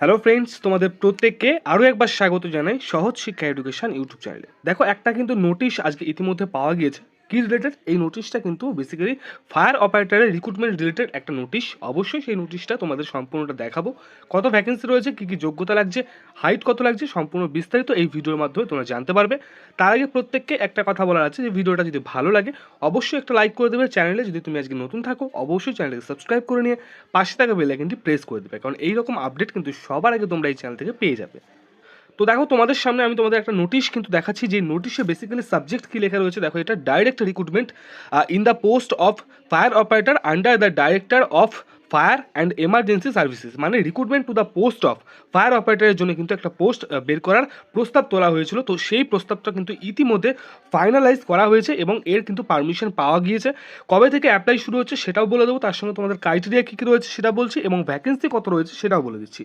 Hello friends তোমাদের প্রত্যেককে আরও একবার স্বাগত জানাই সহজ শিক্ষা এডুকেশন ইউটিউব চ্যানেলে দেখো, একটা কিন্তু নোটিশ আজকে ইতিমধ্যে পাওয়া গিয়েছে। কি রিলেটেড এই নোটিশটা কিন্তু বেসিক্যালি ফায়ার অপারেটারের রিক্রুটমেন্ট রিলেটেড একটা নোটিশ অবশ্যই সেই নোটিশটা তোমাদের সম্পূর্ণটা দেখাবো। কত ভ্যাকেন্সি রয়েছে, কী কী যোগ্যতা লাগছে হাইট কত লাগছে, সম্পূর্ণ বিস্তারিত এই ভিডিওর মাধ্যমে তোমরা জানতে পারবে। তার আগে প্রত্যেককে একটা কথা বলার আছে যে ভিডিওটা যদি ভালো লাগে, অবশ্যই একটা লাইক করে দেবে। চ্যানেলে যদি তুমি আজকে নতুন থাকো, অবশ্যই চ্যানেলকে সাবস্ক্রাইব করে নিয়ে পাশে থাকা বেল আইকনটি প্রেস করে দেবে। কারণ এইরকম আপডেট কিন্তু সবার আগে তোমরা এই চ্যানেল থেকে পেয়ে যাবে। তো দেখো, তোমাদের সামনে আমি তোমাদের একটা নোটিশ কিন্তু দেখাচ্ছি, যে নোটিশে বেসিক্যালি সাবজেক্ট কি লেখা রয়েছে? দেখো, এটা direct recruitment in the post of fire operator under the director of fire and emergency services মানে recruitment to the post of fire অপারেটরের জন্য কিন্তু একটা পোস্ট বের করার প্রস্তাব তোলা হয়েছিল। তো সেই প্রস্তাবটা কিন্তু ইতিমধ্যে ফাইনালাইজ করা হয়েছে এবং এর কিন্তু পারমিশন পাওয়া গিয়েছে। কবে থেকে অ্যাপ্লাই শুরু হচ্ছে সেটাও বলে দেবো, তার সঙ্গে তোমাদের ক্রাইটেরিয়া কী কী রয়েছে সেটা বলছি এবং ভ্যাকেন্সি কত রয়েছে সেটাও বলে দিচ্ছি।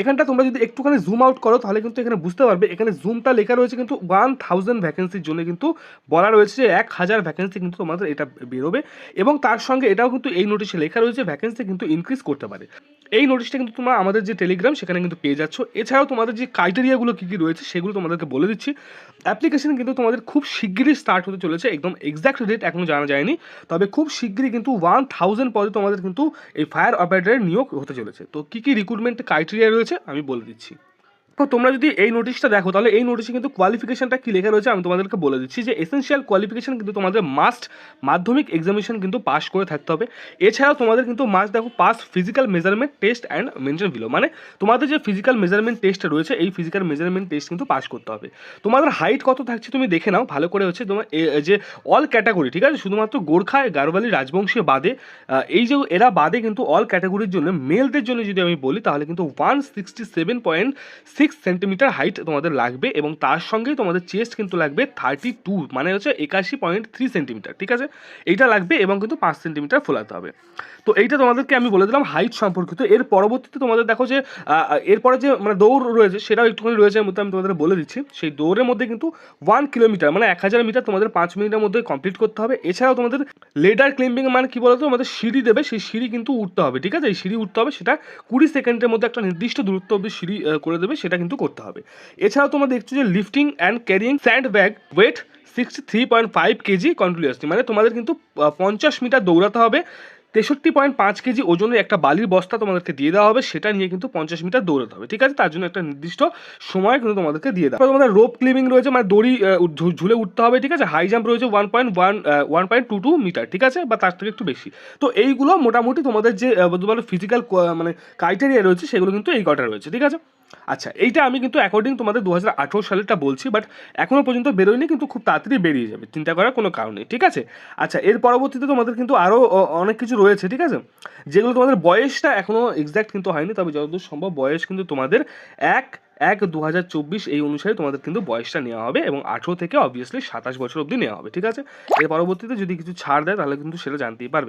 এখানটা তোমরা যদি একটুখানি জুম আউট করো, তাহলে কিন্তু এখানে বুঝতে পারবে, এখানে জুমটা লেখা রয়েছে কিন্তু ওয়ান থাউজেন্ড ভ্যাকেন্সির জন্য কিন্তু বলা রয়েছে যে এক হাজার ভ্যাকেন্সি কিন্তু তোমাদের এটা বেরোবে। এবং তার সঙ্গে এটাও কিন্তু এই নোটিশে লেখা রয়েছে ভ্যাকেন্সি কিন্তু ইনক্রিজ করতে পারে। এই নোটিশটা কিন্তু তোমরা আমাদের যে টেলিগ্রাম সেখানে কিন্তু পেয়ে যাচ্ছ। এছাড়াও তোমাদের যে ক্রাইটেরিয়াগুলো কী কী রয়েছে, সেগুলো তোমাদেরকে বলে দিচ্ছি। অ্যাপ্লিকেশন কিন্তু তোমাদের খুব শিগগিরই স্টার্ট হতে চলেছে, একদম এক্স্যাক্ট ডেট এখনও জানা যায়নি। তবে খুব শিগগিরই কিন্তু ওয়ান থাউজেন্ড পদে তোমাদের কিন্তু এই ফায়ার অপারেটারের নিয়োগ হতে চলেছে। তো কী কী রিক্রুটমেন্ট ক্রাইটেরিয়া রয়েছে, আমি বলে দিচ্ছি। তো তোমরা যদি এই নোটিশটা দেখো, তাহলে এই নোটিশে কিন্তু কোয়ালিফিকেশনটা কি লেখা রয়েছে আমি তোমাদেরকে বলে দিচ্ছি যে এসেনশিয়াল কোয়ালিফিকেশন কিন্তু তোমাদের মাস্ট মাধ্যমিক এক্সামিনেশন কিন্তু পাস করে থাকতে হবে। এছাড়াও তোমাদের কিন্তু মাস্ট দেখো pass physical measurement test and mention below মানে তোমাদের যে ফিজিক্যাল মেজারমেন্ট টেস্ট রয়েছে, এই ফিজিক্যাল মেজারমেন্ট টেস্ট কিন্তু পাস করতে হবে। তোমাদের হাইট কত থাকছে তুমি দেখে নাও, ভালো করে হচ্ছে তোমার যে অল ক্যাটাগরি ঠিক আছে? শুধুমাত্র গোর্খা গারওয়ালি রাজবংশী বাদে এই যে এরা বাদে কিন্তু অল ক্যাটাগরির জন্য মেলদের জন্য যদি আমি বলি, তাহলে কিন্তু one sixty seven point six centimetre height তোমাদের লাগবে এবং তার সঙ্গেই তোমাদের চেস্ট কিন্তু লাগবে থার্টি টু মানে হচ্ছে একাশি পয়েন্ট থ্রি সেন্টিমিটার ঠিক আছে? এইটা লাগবে এবং কিন্তু পাঁচ সেন্টিমিটার ফোলাতে হবে। তো এইটা তোমাদেরকে আমি বলে দিলাম হাইট সম্পর্কিত। এর পরবর্তীতে তোমাদের দেখো যে এরপরে যে মানে দৌড় রয়েছে, সেটাও একটুখানি রয়েছে মধ্যে আমি তোমাদের বলে দিচ্ছি। সেই দৌড়ের মধ্যে কিন্তু ওয়ান কিলোমিটার মানে এক হাজার মিটার তোমাদের পাঁচ মিনিটের মধ্যে কমপ্লিট করতে হবে। এছাড়াও তোমাদের লেডার ক্লিম্বিং মানে কি বলতো? তোমাদের সিঁড়ি দেবে, সেই সিঁড়ি কিন্তু উঠতে হবে, ঠিক আছে? এই সিঁড়ি উঠতে হবে, সেটা কুড়ি সেকেন্ডের মধ্যে একটা নির্দিষ্ট দূরত্ব অবধি সিঁড়ি করে দেবে, সেটা কিন্তু করতে হবে। এছাড়াও তোমরা দেখছ যে lifting and carrying sand bag weight sixty three point five kg continuously মানে তোমাদের কিন্তু পঞ্চাশ মিটার দৌড়াতে হবে, তেষট্টি পয়েন্ট পাঁচ কেজি ওজনের একটা বালির বস্তা তোমাদেরকে দিয়ে দেওয়া হবে, সেটা নিয়ে কিন্তু পঞ্চাশ মিটার দৌড়াতে হবে, ঠিক আছে? তার জন্য একটা নির্দিষ্ট সময় কিন্তু তোমাদেরকে দিয়ে দেওয়া। তোমাদের রোপ ক্লিমিং রয়েছে মানে দড়ি ঝুলে উঠতে হবে, ঠিক আছে? হাই জাম্প রয়েছে one point one one point two two metre ঠিক আছে? বা তার থেকে একটু বেশি। তো এইগুলো মোটামুটি তোমাদের যে বলতে পারো ফিজিক্যাল মানে ক্রাইটেরিয়া রয়েছে, সেগুলো কিন্তু এই কটা রয়েছে, ঠিক আছে? আচ্ছা এইটা আমি কিন্তু অ্যাকর্ডিং তোমাদের দু হাজার আঠেরো সালেরটা বলছি বাট এখনও পর্যন্ত বেরোয়নি, কিন্তু খুব তাড়াতাড়ি বেরিয়ে যাবে, চিন্তা করার কোনো কারণ নেই, ঠিক আছে? আচ্ছা এর পরবর্তীতে তোমাদের কিন্তু আরও অনেক কিছু রয়েছে, ঠিক আছে? যেগুলো তোমাদের বয়সটা এখনও এক্স্যাক্ট কিন্তু হয়নি, তবে যতদূর সম্ভব বয়স কিন্তু তোমাদের এক এক দু হাজার চব্বিশ এই অনুসারে তোমাদের কিন্তু বয়সটা নেওয়া হবে এবং আঠেরো থেকে অবভিয়াসলি সাতাশ বছর অবধি নেওয়া হবে, ঠিক আছে? এর পরবর্তীতে যদি কিছু ছাড় দেয়, তাহলে কিন্তু সেটা জানতেই পারবে।